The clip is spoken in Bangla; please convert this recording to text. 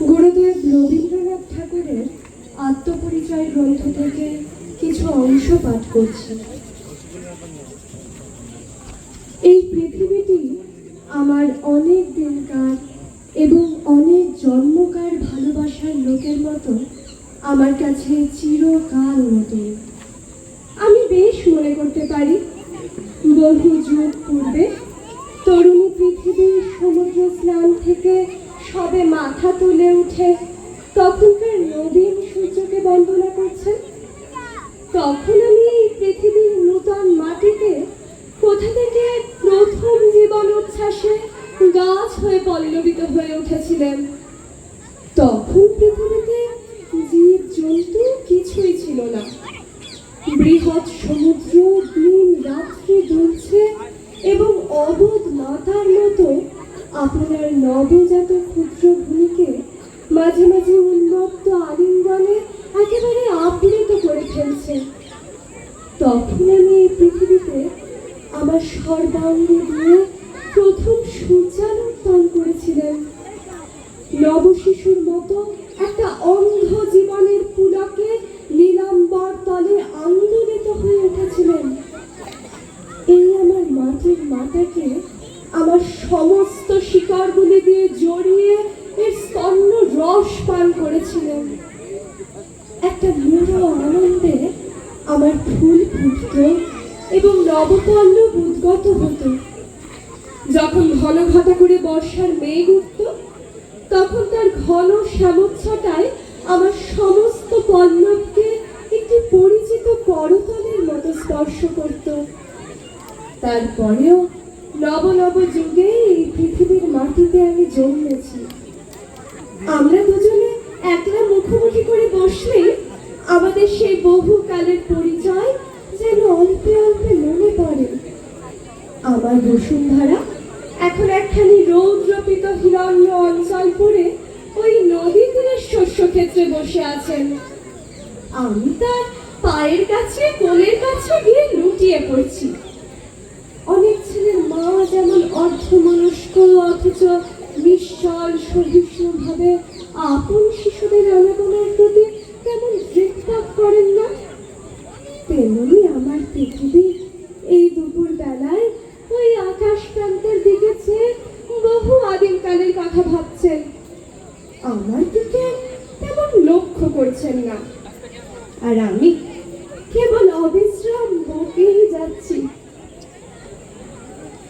গুরুদেব রবীন্দ্রনাথ ঠাকুরের আত্মপরিচয় গ্রন্থ থেকে কিছু অংশ পাঠ করছি। এই পৃথিবীটি আমার অনেক দিনকার এবং অনেক জন্মকার ভালোবাসার লোকের মতো আমার কাছে চিরকাল নতুন আমি বেশ মনে করতে পারি, বহু যুগ পূর্বে তরুণী পৃথিবীর সমুদ্র স্নান থেকে সবে মাথা তুলে উঠে তখনকার নবীন সূর্যকে বন্দনা করছেন তখন আমি এই পৃথিবীর নূতন মাটিতে কোথা থেকে প্রথম জীবন উচ্ছ্বাসে গাছ হয়ে পল্লবিত হয়ে উঠেছিলেন? তখন পৃথিবীতে জীব জন্তু কিছুই ছিল না। বৃহৎ সমুদ্র, দিন, রাত্রি দুলছে এবং অবোধ মাতার মতো আপনার নবজাত তখন আমি এই পৃথিবীতে আমার সর্বাঙ্গ দিয়ে প্রথম সূর্যালোক পান করেছিলেন। নবশিশুর মতো একটা অন্ধ জীবনের পুলকে নীলাম্বর তলে আন্দোলিত হয়ে উঠেছিলেন। এই আমার মাটির মাতাকে আমার সমস্ত শিকড়গুলি দিয়ে জড়িয়ে এর স্তন্য রস পান করেছিলেন। একটা মূঢ় আনন্দে আমার ফুল ফুটত এবং নবপল্লব উদ্গত হতো। যখন ঘন ঘটা করে বর্ষার মেঘ উঠত, তখন তার ঘন শ্যামচ্ছটায় আমার সমস্ত পল্লবকে একটি পরিচিত করতলের মতো স্পর্শ করত। তারপরেও নব নব যুগে এই পৃথিবীর মাটিতে আমি জন্মেছি। আমরা আমাদের সেই বহু কালের পরিচয় যেন অল্পে অল্পে মনে পড়ে। আমার বসুন্ধরা এখন একখানি রৌদ্রপিত হিরণ্য অঞ্চল পড়ে ওই নদী তীরের শস্য ক্ষেত্রে বসে আছেন। আমি তার পায়ের কাছে, কোলের কাছে গিয়ে লুটিয়ে পড়ছি। অনেক ছেলের মা যেমন অর্ধমনস্ক, অথচ নিশ্চল, সহিষ্ণুভাবে আপন শিশুদের আনাগোনার প্রতি তেমন দৃকপাত করেন না তেমনি আমার পৃথিবী এই দুপুর বেলায় ওই আকাশ প্রান্তের দিকে চেয়ে বহু আদিমকালের কথা ভাবছেন আমার দিকে তেমন লক্ষ্য করছেন না। আর আমি